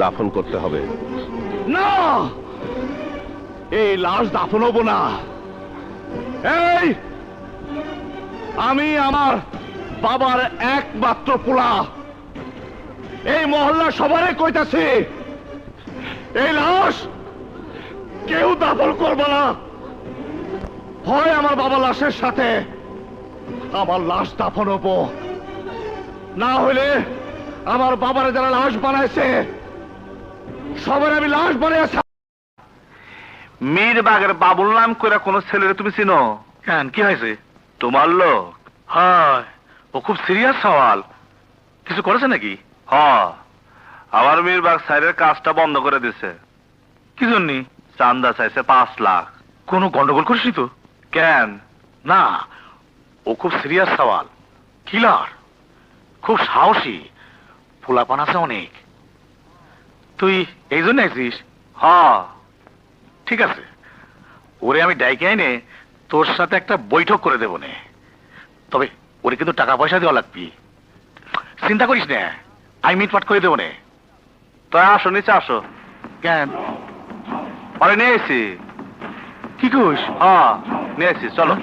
দাফন করতে হবে। না! এই লাশ দাফন হব না। এই, আমি আমার বাবার একমাত্র পোলা। এই মহল্লা সবারে কইতাছি, এই লাশ কেউ দাফন করবে না। হয় আমার বাবা লাশের সাথে আমার লাশ দাফন হব। না হইলে আমার বাবার যারা লাশ বানাইছে সবার আমি লাশ বানিয়ে মীর বাগের বাবুল নাম করে কোন ছেলেরে তুমি চিনো? কেন? কি হয়েছে? তোমার লোক। হয় ও খুব সিরিয়াস সওয়াল। কিছু করেছে নাকি? হ আমার মীর বাগ সাইডের কাজটা বন্ধ করে দিছে। কি জন্যে? চান্দা চাইছে পাঁচ লাখ। কোনো গন্ডগোল করিসনি তো? কেন? না ও খুব সিরিয়াস সওয়াল। কিলার। খুব সাহসী। পোলাপান আছে অনেক। তুই এই জন্য আইছিস? হ। ঠিক আছে। ওরে আমি ডাইকে আইনে তোর সাথে একটা বৈঠক করে দেবো নে। তবে ওরে কিন্তু টাকা পয়সা দেওয়া লাগবি। চিন্তা করিস না আমি মিটমাট করে দেবো নে। তাই আসো নিচে আসো। কেন? পরে নিয়ে এসি কি কইস? হ্যাঁ নিয়ে এসি চলো।